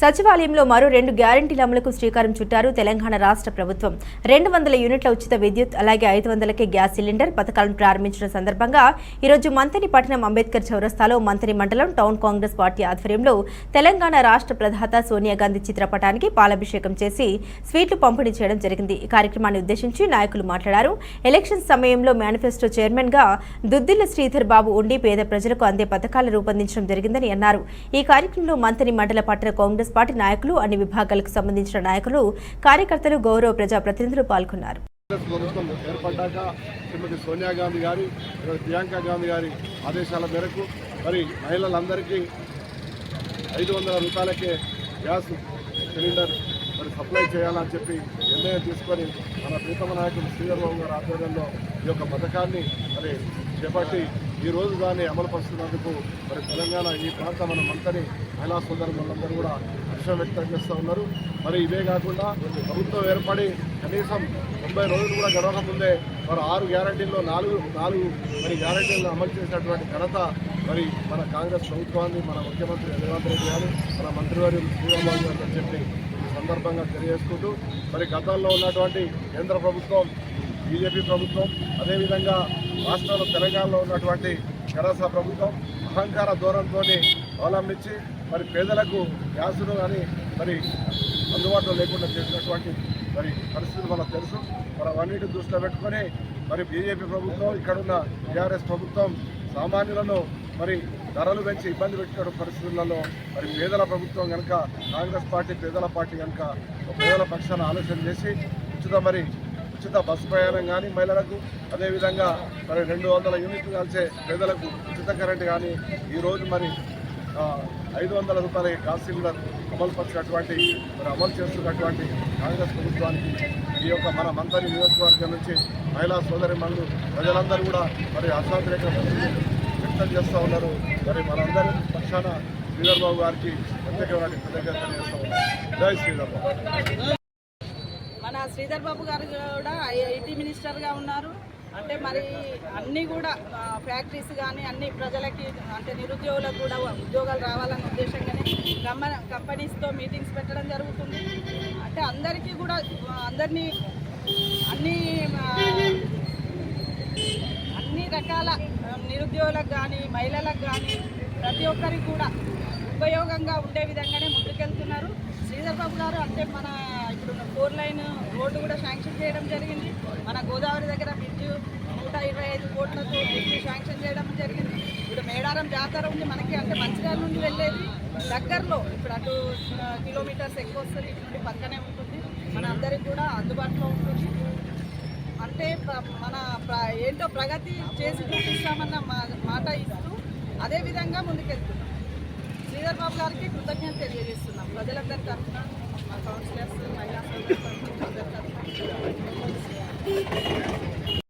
సచివాలయంలో మరో రెండు గ్యారంటీల అమలుకు శ్రీకారం చుట్టారు తెలంగాణ రాష్ట్ర ప్రభుత్వం. రెండు వందల యూనిట్ల ఉచిత విద్యుత్ అలాగే ఐదు వందలకే గ్యాస్ సిలిండర్ పథకాలను ప్రారంభించిన సందర్భంగా ఈరోజు మంతని పట్టణం అంబేద్కర్ చౌరస్తాలో మంత్రి మండలం టౌన్ కాంగ్రెస్ పార్టీ ఆధ్వర్యంలో తెలంగాణ రాష్ట్ర ప్రధాత సోనియా గాంధీ చిత్రపటానికి పాలాభిషేకం చేసి స్వీట్లు పంపిణీ చేయడం జరిగింది. ఈ కార్యక్రమాన్ని ఉద్దేశించి నాయకులు మాట్లాడారు. ఎలక్షన్ సమయంలో మేనిఫెస్టో చైర్మన్గా దుద్దిల్ల శ్రీధర్ బాబు ఉండి పేద ప్రజలకు అందే పథకాలు రూపొందించడం జరిగిందని అన్నారు. ఈ కార్యక్రమంలో మంత్రి మండల పట్టణ కాంగ్రెస్ పార్టీ నాయకులు అన్ని విభాగాలకు సంబంధించిన నాయకులు కార్యకర్తలు గౌరవ ప్రజాప్రతినిధులు పాల్గొన్నారు. ప్రభుత్వం ఏర్పడ్డాక శ్రీమతి సోనియా గాంధీ గారి ప్రియాంక గాంధీ గారి ఆదేశాల మేరకు మరి మహిళలందరికీ ఐదు వందల రూపాయలకే గ్యాస్ సిలిండర్ మరి సప్లై చేయాలని చెప్పి నిర్ణయం తీసుకొని మన ప్రీతమ నాయకులు శ్రీధర్బాబు గారి ఆధ్వర్యంలో ఈ యొక్క పథకాన్ని మరి చేపట్టి ఈ రోజు దాన్ని అమలు పరుస్తున్నందుకు మరి తెలంగాణ ఈ ప్రాంత మన మంత్రి మహిళా సోదరులందరూ కూడా హర్షం వ్యక్తం చేస్తూ ఉన్నారు. మరి ఇవే కాకుండా ప్రభుత్వం ఏర్పడి కనీసం తొంభై రోజులు కూడా గడవకముందే మరి ఆరు గ్యారంటీల్లో నాలుగు నాలుగు మరి గ్యారంటీలను అమలు చేసినటువంటి ఘనత మరి మన కాంగ్రెస్ ప్రభుత్వాన్ని మన ముఖ్యమంత్రి రేవంత్ రెడ్డి గారు మన మంత్రివర్యులు శ్రీరామ్ గారు అని చెప్పి సందర్భంగా తెలియజేసుకుంటూ మరి గతంలో ఉన్నటువంటి కేంద్ర ప్రభుత్వం బీజేపీ ప్రభుత్వం అదేవిధంగా రాష్ట్రంలో తెలంగాణలో ఉన్నటువంటి కరాస ప్రభుత్వం అహంకార ధోరణితో అవలంబించి మరి పేదలకు గ్యాసులు కానీ మరి అందుబాటులో లేకుండా చేసినటువంటి మరి పరిస్థితులు మనకు తెలుసు. మరి అవన్నిటి దృష్టిలో పెట్టుకొని మరి బీజేపీ ప్రభుత్వం ఇక్కడున్న టీఆర్ఎస్ ప్రభుత్వం సామాన్యులను మరి ధరలు పెంచి ఇబ్బంది పెట్టిన పరిస్థితులలో మరి పేదల ప్రభుత్వం కనుక కాంగ్రెస్ పార్టీ పేదల పార్టీ కనుక పేదల పక్షాన ఆలోచన చేసి ఉచిత మరి ఉచిత బస్సు ప్రయాణం కానీ మహిళలకు అదేవిధంగా మరి రెండు వందల యూనిట్లు కలిసే పేదలకు ఉచిత కరెంట్ కానీ ఈరోజు మరి ఐదు వందల రూపాయల గ్యాస్ సిలిండర్ అమలు పరిచినటువంటి మరి అమలు చేస్తున్నటువంటి కాంగ్రెస్ ప్రభుత్వానికి ఈ యొక్క మన మంత్రి నియోజకవర్గం నుంచి మహిళా సోదరి మనులు ప్రజలందరూ కూడా మరి అసాంతరిక వ్యక్తం చేస్తూ ఉన్నారు. మరి మనందరి పక్షాన శ్రీధర్బాబు గారికి ప్రత్యేకమైన కృతజ్ఞతలు చేస్తూ ఉన్నారు. జై శ్రీధర్బాబు మన శ్రీధర్ బాబు గారు కూడా ఐటీ మినిస్టర్గా ఉన్నారు. అంటే మరి అన్నీ కూడా ఫ్యాక్టరీస్ కానీ అన్ని ప్రజలకి అంటే నిరుద్యోగులకు కూడా ఉద్యోగాలు రావాలన్న ఉద్దేశంగానే కంప కంపెనీస్తో మీటింగ్స్ పెట్టడం జరుగుతుంది. అంటే అందరికీ కూడా అందరినీ అన్ని అన్ని రకాల నిరుద్యోగులకు కానీ మహిళలకు కానీ ప్రతి ఒక్కరికి కూడా ఉపయోగంగా ఉండే విధంగానే ముందుకెళ్తున్నారు. శ్రీధర్ బాబు గారు అంటే మన ఇప్పుడు ఫోర్ లైన్ రోడ్డు కూడా శాంక్షన్ చేయడం జరిగింది. మన గోదావరి దగ్గర బ్రిడ్జ్ నూట ఇరవై ఐదు కోట్లతో బ్రిడ్జ్ శాంక్షన్ చేయడం జరిగింది. ఇప్పుడు మేడారం జాతర ఉంది మనకి అంటే మంచిర్యాల నుండి వెళ్ళేది. దగ్గరలో ఇప్పుడు అటు కిలోమీటర్స్ ఎక్కువ వస్తుంది ఇటు నుండి పక్కనే ఉంటుంది. మన అందరికి కూడా అందుబాటులో ఉంటుంది. అంటే మన ఏంటో ప్రగతి చేసి చూపిస్తామన్న మా- మాట ఇస్తూ అదే విధంగా ముందుకెళ్తున్నాం. శ్రీధర్ బాబు గారికి కృతజ్ఞత తెలియజేస్తున్నాం. ప్రజలందరి తరఫున మా కౌన్సిలర్స్ మహిళా